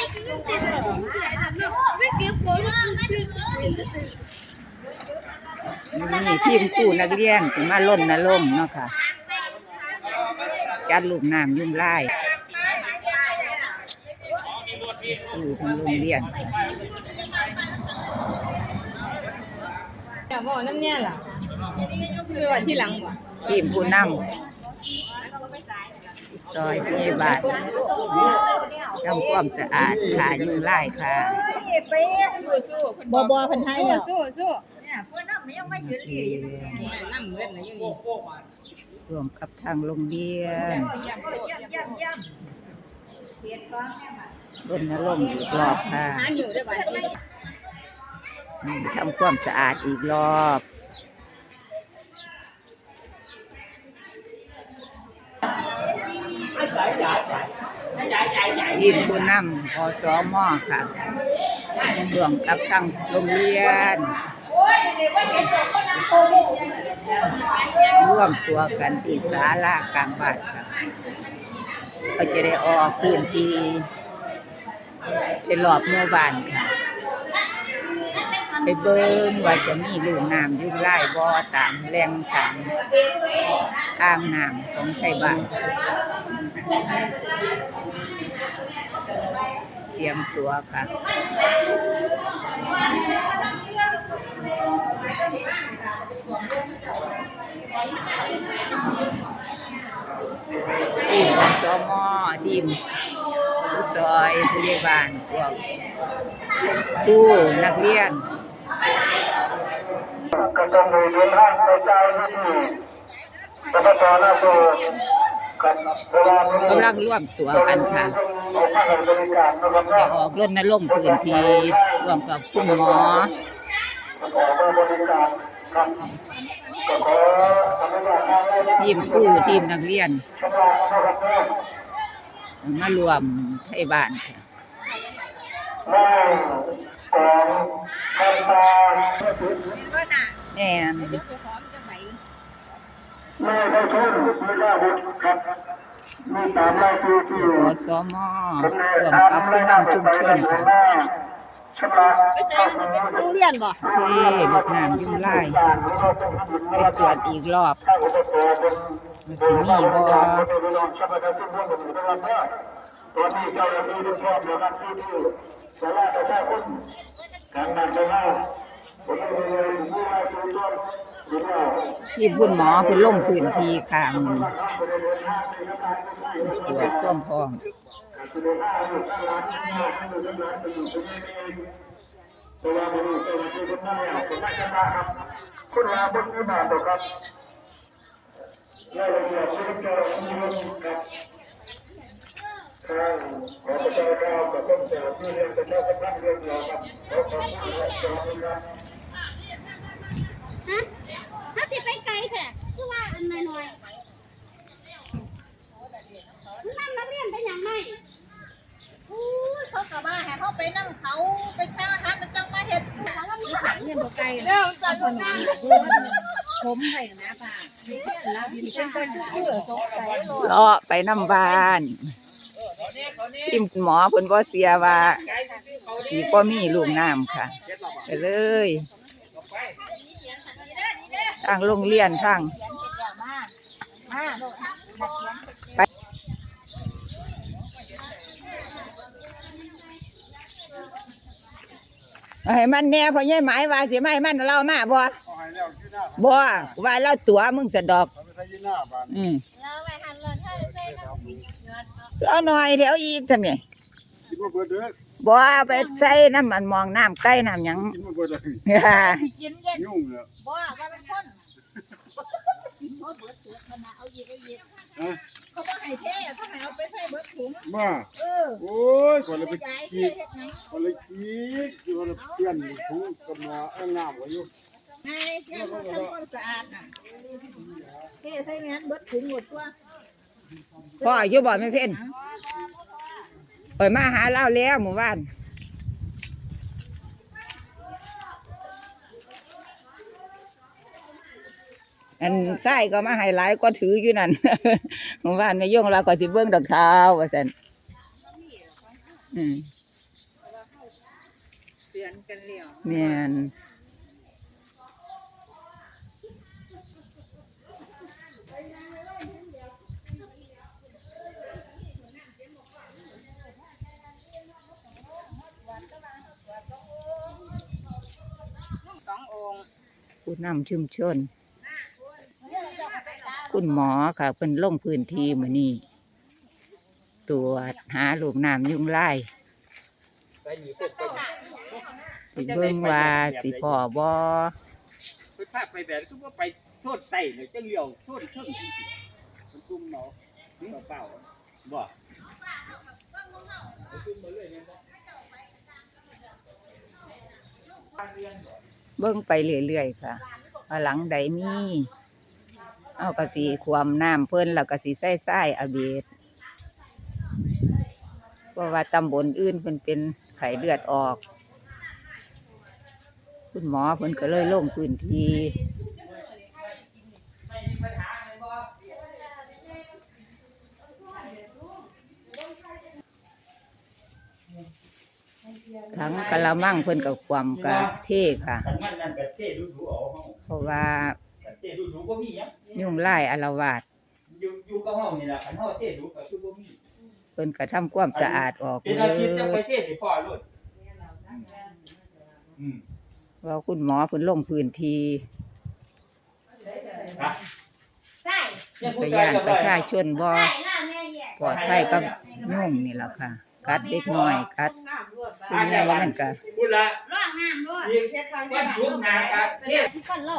นี่ทีมคู่นักเรียนสิมาล่นนะล่มเนาะค่ะ จัดลูกน้ำยุ่งไล่อยู่ทางโรงเรียนอย่าบอกน้ำเนี่ยล่ะคือวันที่หลังบ่ทีมผู้นำ ซอยพยาบาลทำความสะอาดขายุ่งไล่ค่ะบอบอพันไทยสู้อะสู้สู้นักเรียนน้ำเลือดนะอยู่นี่รวมกับทางโรงเรียนรณรงค์อีกรอบค่ะหาอยู่ได้บ่ายสิอืมทำความสะอาดอีกรอบ ทีมผู้นำอสมอค่ะร่วมกับทางโรงเรียนร่วมตัวกันที่ศาลากลางบ้านค่ะก็จะได้ออกพื้นที่เป็นรอบหมู่บ้านค่ะ ไปเบิ่งว่าจะมีลูกน้ำอยู่ไร่บ่อตามแหล่งตามอ่างน้ำของไทยบ้าน เตรียมตัวค่ะ ทีมสมอทีมผู้ซอยผู้ใหญ่บ้านพวกครูนักเรียนก็ต้องมีเดินทางไปใจที่ปตทนาโซกับเวลานี้ กำลังร่วมตัวกันค่ะออกมาให้บริการนะครับจะออกรณรงค์พื้นที่ร่วมกับคุณหมอออกมาบริการครับก็ขออนุญาตทางได้นะทีมครูทีมนักเรียนชำระนะครับแม่มารวมใช้บ้านค่ะแม่ ของคำตาแม่นแม่ได้ทุนไม่ได้บุญครับมีตามรายชื่อที่อสมร่วมกับผู้นำชุมชนค่ะชำระโรงเรียนบ่เทลูกน้ำยุ่งไล่ไปตรวจอีกรอบว่าสิมีบ่ตอนนี้เจ้าหน้าที่ทุกท่านนะครับที่ที่สาราประชาชนการนำไปให้ผมไม่ได้เลยผู้ว่าชุมชนหรือว่า ที่คุณหมอเพิ่นลงพื้นที่ค่ะมื้อนี้ตรวจความพร้อมสุดท้ายลูกหลานที่มาให้ลูกหลานปอยู่ที่นี่เองเพราะว่าไม่รู้เจ้าหน้าที่คนนั้นเนี่ยคนนั้นจะมาครับคุณลาบนนี้มาต่อครับรายละเอียดที่เจ้าครับ ทางขอประชาชนกับต้นแถวที่เรียนประชาสัมพันธ์เรื่องเดียวครับขอขอบคุณและขอบคุณครับฮะถ้าติดไปไกลแท้คือว่าอันน้อยๆนั่นนักเรียนเป็นอย่างไรอู้เขากลับมาให้เขาไปนั่งเขาไปทางอาหารมันจังมาเห็ดเขาว่ามีขายเงินบ่ไกลเดี๋ยวจันทร์งานผมให้นะป้าแล้วมีเป็นต้นชื่องสัยเลาะไปน้ำบ้าน ทีมหมอเพิ่นบ่เสียว่าสีบ่มีลูกน้ำค่ะไปเลยทางโรงเรียนทางไป เอาให้มันแน่เพราะยายหมายว่าสิมาให้มันเรามาบ่บ่ว่าเราตัวมึงสะดอกอืมเราไปหันเลยถ้าใส่น้ำเอาหน่อยเดี๋ยวอีกทำไงกินมาเบิดเด้อบ่เอาไปใส่น้ำมันมองน้ำใกล้น้ำหยัง กินมาเบิดเลยกินเย็นยุ่งเลยบ่ว่าเป็นคน เขาบ่ให้เท่เขาให้เอาไปใส่เบิดถุงมาเออโอ้ยก่อนเลยไปยายขีเท่ดเฮ็ดหยังก่อนเลยขีดอยู่ก่อนเลยเปลี่ยนถุงกับมาเอ้งน้ำไว้อยู่ไงเสียเขาทำความสะอาดน่ะเท่ใส่แม่นเบิดถุงหมดตัวพ่ออยู่บ่ไม่เพ่นปล่อยมาหาเล่าแล้วหมู่บ้าน อันไส้ก็มาให้หลายก็ถืออยู่นั่นหมู่บ้านไม่ย่งเราก็สิเบิ่งดอกเท้าว่าซั่นอืมดือนกันแล้วแม่นสององค์ผู้นำชุมชน คุณหมอค่ะเพิ่นลงพื้นที่มื้อนี้ตรวจหาลูกน้ำยุงลายสิเบิ่งว่าสิพอบ่ไปพาไปแบบคือว่าไปโทษไต่เลยจังเลียวโทษเชิงมันซุ่มเนาะเปล่าๆบ่เบิ่งไปเรื่อยๆค่ะว่าหลังใดมี เอาก็สิความน้ำเพิ่นแล้วก็สิใส่ทรายอาเบดเพราะว่าตำบลอื่นเพิ่นเป็นไข้เลือดออก คุณหมอเพิ่นก็เลยลงพื้นที่ทั้งกะละมังเพิ่นกับความกะเทค่ะคันมันนั่นก็เท่ดูๆเอาเฮาเพราะว่า คันเท่ดูๆบ่มีหยังยุ่งไล่อารวาสอยู่อยู่กับเฮานี่ล่ะคันเฮาเท่ดูก็คือบ่มีเพิ่นก็ทำความสะอาดออกเป็นเลอาชีพจังไปยเท่ให้พ่อโลดอืมว่าคุณหมอเพิ่นลงพื้นที่ ครับใช่พยานประชาชนบ่ใช่ล่ะแม่แย่ปลอดภัยกับยุ่งนี่แหละค่ะ กัดเด็กน้อยกัดคุณยายมันก็บุญละร่างน้ำด้วยอีกวันทุกนาครับเทศ ที่ก้อนเล่า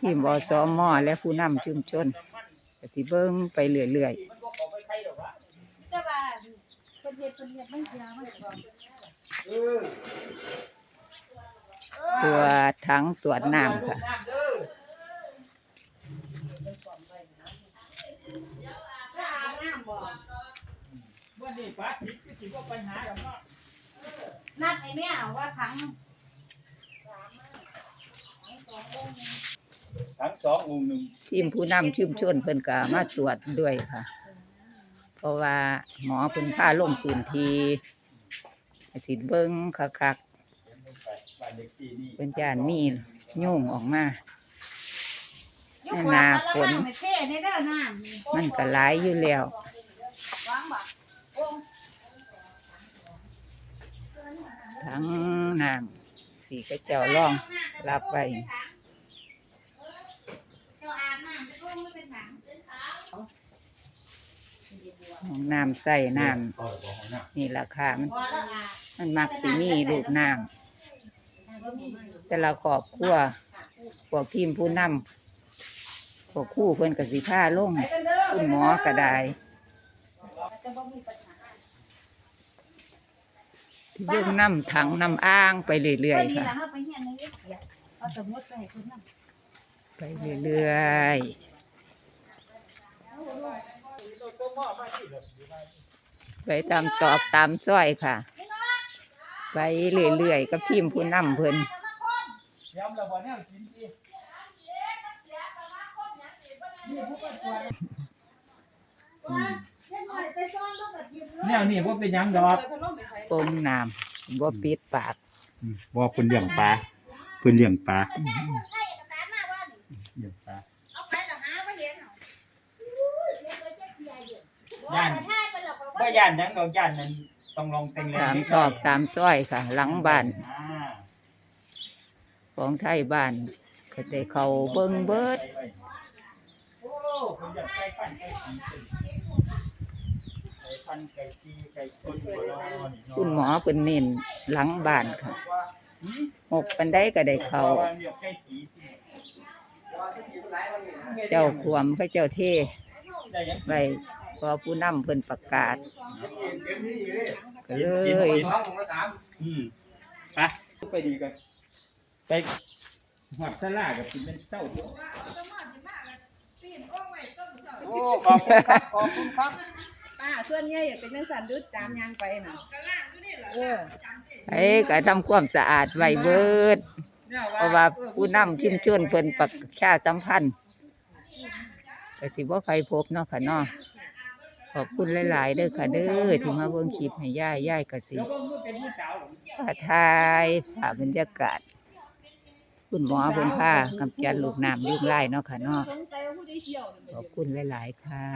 ทีมอสมอและผู้นำชุมชนก็สิเบิ่งไปเรื่อยๆตัวจถังตรวจน้ำค่ะน้ำเด้อถ้าอาบน้ำบ่วันนี้ป้าทิพย์ก็สิบ่ปัญหาดอกเนาะนัดให้แม่ว่าถัง ทั้งสององค์หนึ่งทีมผู้นำชุมชนเพิ่นก็มาตรวจด้วยค่ะ เพราะว่าหมอเพิ่นพาลงพื้นที่ให้สิเบิ่งคักบ้านเด็กสี่นี่ๆเพิ่นย่านมียุ่งออกมาอยู่ขวาฝนไม่เท่ในเด้อน้ำมันก็หลายอยู่แล้ววางบ่โอ้ทั้งน้ำสีก็เจ้าล่องรับไว้ เจ้าอาบน้ำจะก้มไม่เป็นถัง ห้องน้ำใส่น้ำนี่ราคามันมันมักสีมีรูปน้ำแต่เราขอบขั้วพวกทีมผู้นำพวคู่เพื่อนกสีผ้าลงคุณหมอกระไดเรื่องน้ำถังน้ำอ้างไปเรื่อยๆค่ะไปเรื่อยๆ ไปตามตอบตามซ้อยค่ะ ไปเรื่อยๆกับทีมผู้นำเพิ่นำย้ำแล้วบ่แนวกินสิแนวนี้ว่าเป็นหยังดอกปมน้ำบ่ปิดปากว่าเพิ่นเลี้ยงปลาเพิ่นเลี้ยงปลาใช่เอกสารมาว่าเลี้ยงปลา เอาไปแล้วหาบ่เห็นเย่านถ่ายไปแล้วก็บ่ย่านหยังดอกย่านนั้นต้องลองแต่งแรงตามนิดชอบตามซ้อยค่ะ หลังบ้านอ่าของไทยบ้านก็ได้เขาเบิ่งเบิดโอ้เพิ่นอยากไก่ปั้นไก่สีเพิ่นไก่ปั้นไก่ตีไก่คนบ่รอนี่เนาะคุณหมอเพิ่นเน้นหลังบ้านค่ะหืมหกปันได้ก็ได้เขาว่เรียกไก่ตีสิเจ้าความพระเจ้าเทได้หยังไว้ พอผู้นำเพิ่นประกาศก็เลย อืมไปไปดีกันไปหอดสลากับสิเป็นเต้าโอ้ขอบคุณครับขอบคุณครับป้าส่วนใหญ่อย่าเป็นจังซั่นดุดตามยางไปน่ะเออไอ้ก็ทำความสะอาดไว้เบิด เพราะว่าผู้นำชุมชนเพิ่นประชาสัมพันธ์ก็สิบ่ใครพบเนาะค่ะเนาะ ขอบคุณหลาย ๆ เด้อค่ะเด้อที่มาเบิ่งคลิปให้ย่ายย่ายก็สิเดี๋ยวเบิ่งว่าเป็นผู้สาทายภาบรรยากาศ คุณหมอเพิ่นพากำจัดลูกน้ำยุงลายเนาะค่ะเนาะขอบคุณหลาย ๆ ค่ะ